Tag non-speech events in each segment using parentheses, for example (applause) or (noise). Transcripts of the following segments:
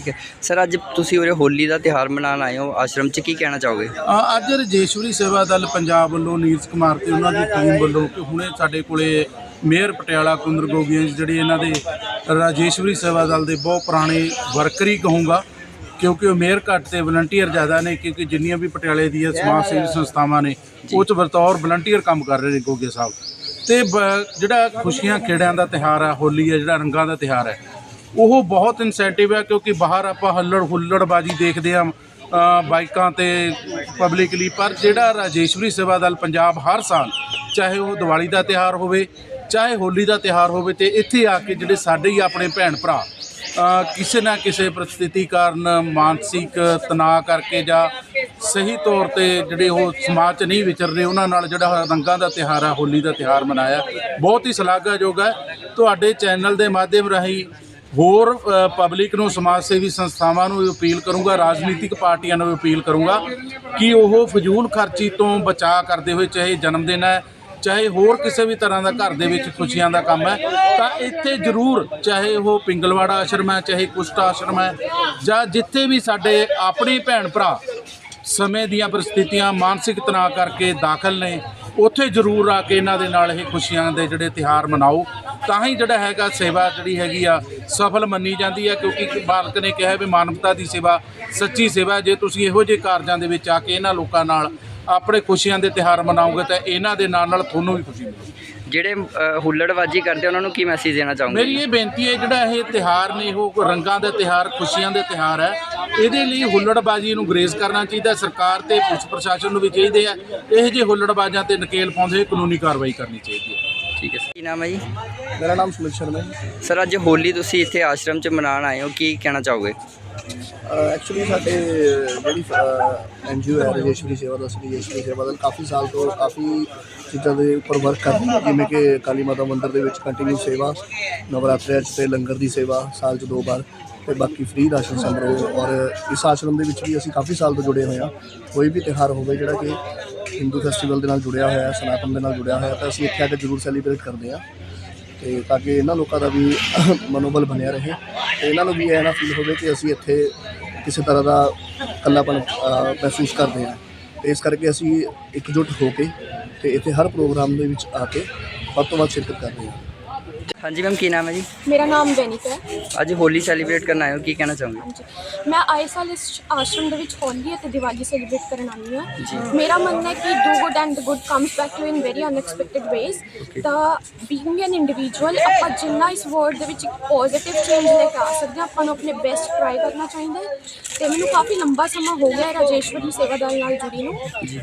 ਠੀਕ ਹੈ। ਸਰ ਅੱਜ ਤੁਸੀਂ ਉਰੇ ਹੋਲੀ ਦਾ ਤਿਹਾਰ ਮਨਾਉਣ ਆਏ ਹੋ। ਆਸ਼ਰਮ 'ਚ ਕੀ ਕਹਿਣਾ ਚਾਹੋਗੇ? ਅ, ਅੱਜ ਰਜੇਸ਼ਵਰੀ ਸੇਵਾ ਦਲ ਪੰਜਾਬ ਵੱਲੋਂ ਨੀਰਜ ਕੁਮਾਰ ਤੇ ਉਹਨਾਂ ਦੀ ਟੀਮ ਵੱਲੋਂ ਕਿ ਹੁਣੇ ਸਾਡੇ ਕੋਲੇ ਮੇਅਰ ਪਟਿਆਲਾ ਕੁੰਦਰ ਗੋਗੀਆਂ ਜੀ ਜਿਹੜੇ ਇਹਨਾਂ ਦੇ ਰਾਜੇਸ਼ਵਰੀ ਸੇਵਾ ਦਲ ਦੇ ਬਹੁਤ ਪੁਰਾਣੇ ਵਰਕਰ ਹੀ ਕਹੂੰਗਾ ਕਿਉਂਕਿ ਉਹ ਮੇਅਰ ਘੱਟ ਤੇ ਵਲੰਟੀਅਰ ਜ਼ਿਆਦਾ ਨੇ ਕਿਉਂਕਿ ਜਿੰਨੀਆਂ ਵੀ ਪਟਿਆਲੇ ਦੀਆਂ ਸਮਾਜ ਸੇਵੀ ਸੰਸਥਾਵਾਂ ਨੇ ਉਹ ਚ ਬਤੌਰ ਵਲੰਟੀਅਰ ਕੰਮ ਕਰ ਰਹੇ ਨੇ ਗੋਗੇ ਸਾਹਿਬ। ਤੇ ਬ- ਜਿਹੜਾ ਖੁਸ਼ੀਆਂ ਖੇੜਿਆਂ ਦਾ ਤਿਹਾਰ ਹੈ ਹੋਲੀ ਹੈ ਜਿਹੜਾ ਰੰਗਾਂ ਦਾ ਤਿਹਾਰ ਹੈ ਉਹ ਬਹੁਤ ਇਨਸੈਂਟਿਵ ਹੈ ਕਿਉਂਕਿ ਬਾਹਰ ਆਪਾਂ ਹੱਲੜ ਹੁੱਲੜਬਾਜੀ ਦੇਖਦੇ ਹਾਂ ਬਾਈਕਾਂ ਤੇ ਪਬਲਿਕਲੀ ਪਰ ਜਿਹੜਾ ਰਾਜੇਸ਼ਵਰੀ ਸੇਵਾ ਦਲ ਪੰਜਾਬ ਹਰ ਸਾਲ ਚਾਹੇ ਉਹ ਦੀਵਾਲੀ ਦਾ ਤਿਹਾਰ ਹੋਵੇ, ਚਾਹੇ ਹੋਲੀ ਦਾ ਤਿਹਾਰ ਹੋਵੇ ਤੇ ਇੱਥੇ ਆ ਕੇ ਜਿਹੜੇ ਸਾਡੇ ਹੀ ਆਪਣੇ ਭੈਣ ਭਰਾ ਕਿਸੇ ਨਾ ਕਿਸੇ ਪ੍ਰਸਥਿਤੀ ਕਾਰਨ ਮਾਨਸਿਕ ਤਣਾਅ ਕਰਕੇ ਜਾਂ ਸਹੀ ਤੌਰ ਤੇ ਜਿਹੜੇ ਉਹ ਸਮਾਜ 'ਚ ਨਹੀਂ ਵਿਚਰ ਰਹੇ, ਉਹਨਾਂ ਨਾਲ ਜਿਹੜਾ ਰੰਗਾਂ ਦਾ ਤਿਹਾਰ ਆ, ਹੋਲੀ ਦਾ ਤਿਹਾਰ ਮਨਾਇਆ, ਬਹੁਤ ਹੀ ਸ਼ਲਾਘਾਯੋਗ ਹੈ। ਤੁਹਾਡੇ ਚੈਨਲ ਦੇ ਮਾਧਿਅਮ ਰਾਹੀਂ ਹੋਰ ਪਬਲਿਕ ਨੂੰ ਸਮਾਜ ਸੇਵੀ ਸੰਸਥਾਵਾਂ ਨੂੰ ਵੀ ਅਪੀਲ ਕਰੂੰਗਾ, ਰਾਜਨੀਤਿਕ ਪਾਰਟੀਆਂ ਨੂੰ ਵੀ ਅਪੀਲ ਕਰੂੰਗਾ ਕਿ ਉਹ ਫਜ਼ੂਲ ਖਰਚੀ ਤੋਂ ਬਚਾਅ ਕਰਦੇ ਹੋਏ, ਚਾਹੇ ਜਨਮ ਦਿਨ ਹੈ, ਚਾਹੇ ਹੋਰ ਕਿਸੇ ਵੀ ਤਰ੍ਹਾਂ ਦਾ ਘਰ ਦੇ ਵਿੱਚ ਖੁਸ਼ੀਆਂ ਦਾ ਕੰਮ ਹੈ, ਤਾਂ ਇੱਥੇ ਜ਼ਰੂਰ, ਚਾਹੇ ਉਹ ਪਿੰਗਲਵਾੜਾ ਆਸ਼ਰਮ ਹੈ, ਚਾਹੇ ਕੁਸ਼ਟ ਆਸ਼ਰਮ ਹੈ, ਜਾਂ ਜਿੱਥੇ ਵੀ ਸਾਡੇ ਆਪਣੇ ਭੈਣ ਭਰਾ ਸਮੇਂ ਦੀਆਂ ਪਰਿਸਥਿਤੀਆਂ ਮਾਨਸਿਕ ਤਣਾਅ ਕਰਕੇ ਦਾਖਲ ਨੇ, ਉੱਥੇ ਜ਼ਰੂਰ ਆ ਕੇ ਇਹਨਾਂ ਦੇ ਨਾਲ ਇਹ ਖੁਸ਼ੀਆਂ ਦੇ ਜਿਹੜੇ ਤਿਹਾਰ ਮਨਾਓ। ਤਾਂ ਹੀ ਜਿਹੜਾ ਹੈਗਾ ਸੇਵਾ ਜਿਹੜੀ ਹੈਗੀ ਆ ਸਫਲ ਮੰਨੀ ਜਾਂਦੀ ਹੈ ਕਿਉਂਕਿ ਮਾਲਕ ਨੇ ਕਿਹਾ ਵੀ ਮਾਨਵਤਾ ਦੀ ਸੇਵਾ ਸੱਚੀ ਸੇਵਾ। ਜੇ ਤੁਸੀਂ ਇਹੋ ਜਿਹੇ ਕਾਰਜਾਂ ਦੇ ਵਿੱਚ ਆ ਕੇ ਇਹਨਾਂ ਲੋਕਾਂ ਨਾਲ ਆਪਣੇ ਖੁਸ਼ੀਆਂ ਦੇ ਤਿਹਾਰ ਮਨਾਓਗੇ ਤਾਂ ਇਹਨਾਂ ਦੇ ਨਾਲ ਨਾਲ ਤੁਹਾਨੂੰ ਵੀ ਖੁਸ਼ੀ ਮਿਲੇਗੀ। ਜਿਹੜੇ ਹੁੱਲੜਬਾਜੀ ਕਰਦੇ ਉਹਨਾਂ ਨੂੰ ਕੀ ਮੈਸੇਜ ਦੇਣਾ ਚਾਹੋਗੇ? ਮੇਰੀ ਇਹ ਬੇਨਤੀ ਹੈ ਜਿਹੜਾ ਇਹ ਤਿਹਾਰ ਨੇ ਉਹ ਰੰਗਾਂ ਦੇ ਤਿਹਾਰ ਖੁਸ਼ੀਆਂ ਦੇ ਤਿਹਾਰ ਹੈ ਇਹਦੇ ਲਈ ਹੁੱਲੜਬਾਜੀ ਨੂੰ ਗਰੇਜ਼ ਕਰਨਾ ਚਾਹੀਦਾ ਸਰਕਾਰ ਤੇ ਪੁਲਿਸ ਪ੍ਰਸ਼ਾਸਨ ਨੂੰ ਵੀ ਚਾਹੀਦੇ ਆ ਇਹ ਜਿਹੇ ਹੁੱਲੜਬਾਜ਼ਾਂ ਤੇ ਨਕੇਲ ਪਾਉਂਦੇ ਕਾਨੂੰਨੀ ਕਾਰਵਾਈ ਕਰਨੀ ਚਾਹੀਦੀ ਹੈ। ਠੀਕ ਹੈ ਸਰ। ਕੀ ਨਾਮ ਹੈ ਜੀ? ਮੇਰਾ ਨਾਮ ਸੁਮਿਤ ਸ਼ਰਮਾ ਹੈ। ਸਰ ਅੱਜ ਹੋਲੀ ਤੁਸੀਂ ਇੱਥੇ ਆਸ਼ਰਮ 'ਚ ਮਨਾਉਣ ਆਏ ਹੋ ਕੀ ਕਹਿਣਾ ਚਾਹੋਗੇ? ਐਕਚੁਅਲੀ ਸਾਡੇ ਜਿਹੜੀ ਐਨਜੀਓ ਹੈ ਰਜੇਸ਼ਵਰੀ ਸੇਵਾ ਦਾ ਸ੍ਰੀ ਰਜੇਸ਼ਵਰੀ ਸੇਵਾ ਦਾ ਕਾਫੀ ਸਾਲ ਤੋਂ ਕਾਫੀ ਚੀਜ਼ਾਂ ਦੇ ਉੱਪਰ ਵਰਕ ਕਰ ਰਹੀ ਹੈ ਜਿਵੇਂ ਕਿ ਕਾਲੀ ਮਾਤਾ ਮੰਦਿਰ ਦੇ ਵਿੱਚ ਕੰਟੀਨਿਊ ਸੇਵਾ ਨਵਰਾਤਰਿਆਂ 'ਚ ਤੇ ਲੰਗਰ ਦੀ ਸੇਵਾ ਸਾਲ 'ਚ ਦੋ ਵਾਰ ਤੇ ਬਾਕੀ ਫ੍ਰੀ ਰਾਸ਼ਨ ਸੰਗਰਹ ਔਰ ਇਸ ਆਸ਼ਰਮ ਦੇ ਵਿੱਚ ਵੀ ਅਸੀਂ ਕਾਫੀ ਸਾਲ ਤੋਂ ਜੁੜੇ ਹੋਏ ਹਾਂ। ਕੋਈ ਵੀ ਤਿਉਹਾਰ ਹੋਵੇ ਜਿਹੜਾ ਕਿ ਹਿੰਦੂ ਫੈਸਟੀਵਲ ਦੇ ਨਾਲ ਜੁੜਿਆ ਹੋਇਆ ਹੈ, ਸਨਾਤਨ ਦੇ ਨਾਲ ਜੁੜਿਆ ਹੋਇਆ ਤਾਂ ਅਸੀਂ ਇੱਥੇ ਆ ਕੇ ਜ਼ਰੂਰ ਸੈਲੀਬ੍ਰੇਟ ਕਰਦੇ ਹਾਂ ਤੇ ਤਾਂ ਕਿ ਇਹਨਾਂ ਲੋਕਾਂ ਦਾ ਵੀ (coughs) ਮਨੋਬਲ ਬਣਿਆ ਰਹੇ ਤੇ ਇਹਨਾਂ ਨੂੰ ਵੀ ਇਹ ਨਾ ਫੀਲ ਹੋਵੇ ਕਿ ਅਸੀਂ ਇੱਥੇ ਕਿਸੇ ਤਰ੍ਹਾਂ ਦਾ ਇਕੱਲਾਪਨ ਮਹਿਸੂਸ ਕਰਦੇ ਹਾਂ। ਤੇ ਇਸ ਕਰਕੇ ਅਸੀਂ ਇਕਜੁੱਟ ਹੋ ਕੇ ਤੇ ਇੱਥੇ ਹਰ ਪ੍ਰੋਗਰਾਮ ਦੇ ਵਿੱਚ ਆ ਕੇ ਵੱਧ ਤੋਂ ਵੱਧ ਸ਼ਿਰਕਤ ਕਰਦੇ ਹਾਂ। ਹਾਂਜੀ ਮੈਮ ਕੀ ਨਾਮ ਹੈ ਜੀ? ਮੇਰਾ ਨਾਮ ਬੈਨਿਕ ਹੈ। ਅੱਜ ਹੋਲੀ ਸੈਲੀਬ੍ਰੇਟ ਕਰਨ ਆਏ ਹੋ ਕੀ ਕਹਿਣਾ ਚਾਹੋਗੇ? ਹਾਂਜੀ। ਮੈਂ ਆਏ ਸਾਲ ਇਸ ਆਸ਼ਰਮ ਦੇ ਵਿੱਚ ਹੋਲੀ ਅਤੇ ਦੀਵਾਲੀ ਸੈਲੀਬ੍ਰੇਟ ਕਰਨ ਆਉਂਦੀ ਹਾਂ। ਮੇਰਾ ਮੰਨਣਾ ਹੈ ਕਿ do good and good comes back to in very unexpected ways ਤਾਂ ਬੀਇੰਗ ਐਨ ਇੰਡੀਵਿਜੂਅਲ ਆਪਾਂ ਜਿੰਨਾ ਇਸ ਵਰਲਡ ਦੇ ਵਿੱਚ ਪੋਜ਼ਿਟਿਵ ਚੇਂਜ ਲੈ ਕੇ ਆ ਸਕਦੇ ਹਾਂ ਆਪਾਂ ਨੂੰ ਆਪਣੇ ਬੈਸਟ ਟਰਾਈ ਕਰਨਾ ਚਾਹੀਦਾ ਹੈ। ਤੇ ਮੈਨੂੰ ਕਾਫੀ ਲੰਬਾ ਸਮਾਂ ਹੋ ਗਿਆ ਹੈ ਰਾਜੇਸ਼ਵਰੀ ਸੇਵਾ ਦਲ ਨਾਲ ਜੁੜੀ ਨੂੰ।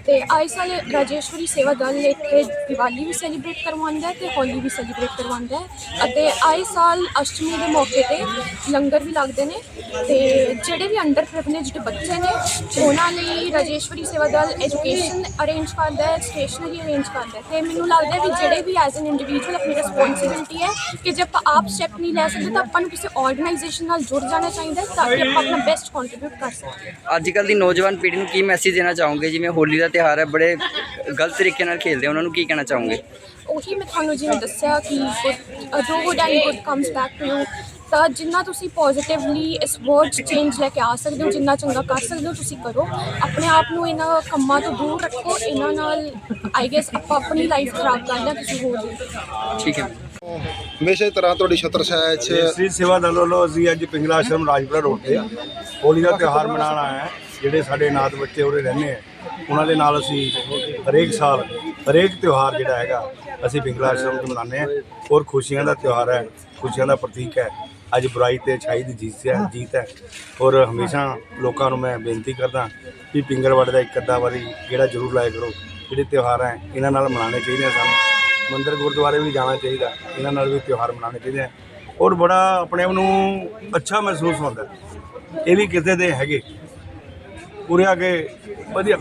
ਤੇ ਆਏ ਸਾਲ ਰਾਜੇਸ਼ਵਰੀ ਸੇਵਾ ਦਲ ਇੱਥੇ ਦੀਵਾਲੀ ਵੀ ਸੈਲੀਬ੍ਰੇਟ ਕਰਵਾਉਂਦਾ ਹੈ ਤੇ ਹੋਲੀ ਵੀ ਸੈਲੀਬ੍ਰੇਟ ਕਰਵਾਉਂਦਾ ਹੈ। ਅਤੇ ਆਏ ਸਾਲ ਅਸ਼ਟਮੀ ਦੇ ਮੌਕੇ ਤੇ ਲੰਗਰ ਵੀ ਲੱਗਦੇ ਨੇ ਤੇ ਜਿਹੜੇ ਵੀ ਅੰਡਰ ਪ੍ਰਿਵਿਲੇਜਡ ਬੱਚੇ ਨੇ, ਉਹਨਾਂ ਲਈ ਰਾਜੇਸ਼ਵਰੀ ਸੇਵਾ ਦਲ ਐਜੂਕੇਸ਼ਨ ਅਰੇਂਜ ਕਰਦਾ ਹੈ ਸਟੇਸ਼ਨਰੀ ਅਰੇਂਜ ਕਰਦਾ ਹੈ। ਤੇ ਮੈਨੂੰ ਲੱਗਦਾ ਵੀ ਜਿਹੜੇ ਵੀ ਐਜ਼ ਐਨ ਇੰਡੀਵਿਜੂਅਲ ਆਪਣੀ ਰਿਸਪੌਂਸਿਬਿਲਟੀ ਹੈ ਕਿ ਜੇ ਆਪਾਂ ਆਪ ਸਟੈਪ ਨਹੀਂ ਲੈ ਸਕਦੇ, ਤਾਂ ਆਪਾਂ ਨੂੰ ਕਿਸੇ ਆਰਗੇਨਾਈਜੇਸ਼ਨ ਨਾਲ ਜੁੜ ਜਾਣਾ ਚਾਹੀਦਾ ਹੈ ਤਾਂ ਕਿ ਆਪਾਂ ਆਪਣਾ ਬੈਸਟ ਕੰਟਰੀਬਿਊਟ ਕਰ ਸਕੀਏ। ਅੱਜ ਕੱਲ ਦੀ ਨੌਜਵਾਨ ਪੀੜ੍ਹੀ ਨੂੰ ਕੀ ਮੈਸੇਜ ਦੇਣਾ ਚਾਹੋਗੇ? ਜਿਵੇਂ ਹੋਲੀ ਦਾ ਤਿਹਾਰ ਹੈ, ਬੜੇ ਗਲਤ ਤਰੀਕੇ ਨਾਲ ਖੇਡਦੇ ਆ, ਉਹਨਾਂ ਨੂੰ ਕੀ ਕਹਿਣਾ ਚਾਹੋਗੇ? ਉਹੀ ਮੈਂ ਤੁਹਾਨੂੰ ਜਿਵੇਂ ਦੱਸਿਆ ਕਿ ਜੋ good and good comes back to you ਤਾਂ ਜਿੰਨਾ ਤੁਸੀਂ ਪੋਜ਼ਿਟਿਵਲੀ ਇਸ ਵਰਡ ਚੇਂਜ ਲੈ ਕੇ ਆ ਸਕਦੇ ਹੋ ਜਿੰਨਾ ਚੰਗਾ ਕਰ ਸਕਦੇ ਹੋ ਤੁਸੀਂ ਕਰੋ। ਆਪਣੇ ਆਪ ਨੂੰ ਇਹਨਾਂ ਕੰਮਾਂ ਤੋਂ ਦੂਰ ਰੱਖੋ ਇਹਨਾਂ ਨਾਲ ਆਈ ਗੈਸ ਆਪਾਂ ਆਪਣੀ ਲਾਈਫ ਖਰਾਬ ਕਰ ਲਿਆ ਕਿਸੇ ਹੋਰ ਦੀ। ਠੀਕ ਹੈ। ਹਮੇਸ਼ਾ ਹੀ ਤਰ੍ਹਾਂ ਤੁਹਾਡੀ ਛਤਰ ਛਾਇਆ 'ਚ ਸ੍ਰੀ ਸੇਵਾ ਦਲ ਵੱਲੋਂ ਅਸੀਂ ਅੱਜ ਪਿੰਗਲਾ ਆਸ਼ਰਮ ਰਾਜਪੁਰਾ ਰੋਡ ਤੇ ਆ। ਹੋਲੀ ਦਾ ਤਿਉਹਾਰ ਮਨਾਉਣ ਆਏ ਹਾਂ ਜਿਹੜੇ ਸਾਡੇ ਨਾਤ ਬੱਚੇ ਉਰੇ ਰਹਿੰਦੇ ਆ। ਉਹਨਾਂ ਦੇ ਨਾਲ ਅਸੀਂ ਹਰੇਕ ਸਾਲ, ਹਰੇਕ ਤਿਉਹਾਰ ਜਿਹੜਾ ਹੈਗਾ, ਅਸੀਂ ਪਿੰਗਲਾ ਆਸ਼ਰਮ 'ਚ ਮਨਾਉਂਦੇ ਹਾਂ। ਔਰ ਖੁਸ਼ੀਆਂ ਦਾ ਤਿਉਹਾਰ ਹੈ, ਖੁਸ਼ੀਆਂ ਦਾ ਪ੍ਰਤੀਕ ਹੈ। ਅੱਜ ਬੁਰਾਈ ਤੇ ਅੱਛਾਈ ਦੀ ਜੀਤ ਹੈ ਜੀਤ ਹੈ। ਔਰ ਹਮੇਸ਼ਾ ਲੋਕਾਂ ਨੂੰ ਮੈਂ ਬੇਨਤੀ ਕਰਦਾ ਕਿ ਪਿੰਗਲਵਾੜੇ ਦਾ ਇੱਕ ਅੱਧਾ ਵਾਰੀ ਜਿਹੜਾ ਜ਼ਰੂਰ ਲਾਇਆ ਕਰੋ। ਜਿਹੜੇ ਤਿਉਹਾਰ ਹੈ, ਇਹਨਾਂ ਨਾਲ ਮਨਾਉਣੇ ਚਾਹੀਦੇ ਸਾਨੂੰ। ਮੰਦਰ ਗੁਰਦੁਆਰੇ ਵੀ ਜਾਣਾ ਚਾਹੀਦਾ, ਇਹਨਾਂ ਨਾਲ ਵੀ ਤਿਉਹਾਰ ਮਨਾਉਣੇ ਚਾਹੀਦੇ ਆ। ਔਰ ਬੜਾ ਆਪਣੇ ਆਪ ਨੂੰ ਅੱਛਾ ਮਹਿਸੂਸ ਹੁੰਦਾ। ਇਹ ਵੀ ਕਿਤੇ ਦੇ ਹੈਗੇ। ਉਰੇ ਆ ਕੇ ਵਧੀਆ।